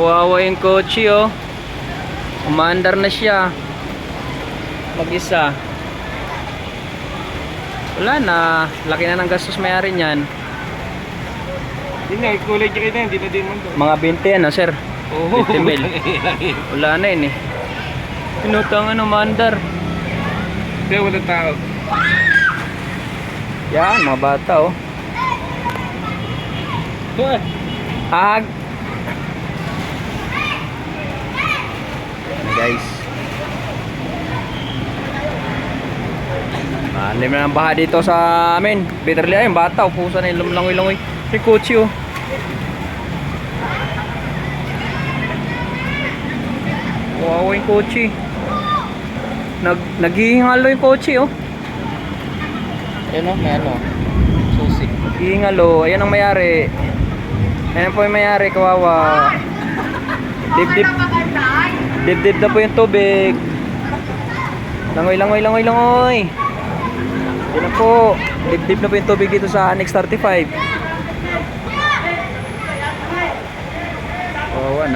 Kawawa yung kotse oh. Umaandar na siya. Mag-isa. Wala na. Laki na ng gastos mayari niyan. Hindi na, kulay jacket na, hindi na din man. Mga 20 yan ah, sir. Oo. 50 mil. Wala na yun eh. Pinutangan umandar. Hindi, walang tao. Yan, mga bata oh. Ag. Yan, guys. Malim na baha dito sa amin. Bitterly ay, yung bata, upusan na yung lumlangoy-langoy. Yung kotse oh. Wow, yung kotse. Nag naghihingalo yung kotse oh. Yan o, may ano. Susi. Hingalo, ayan ang mayari. Ayan po yung mayari, kawawa. Dibdib. Dibdib na po yung tubig. Langoy, langoy, langoy, langoy. Yan po. Dibdib na po yung tubig dito sa Annex 35.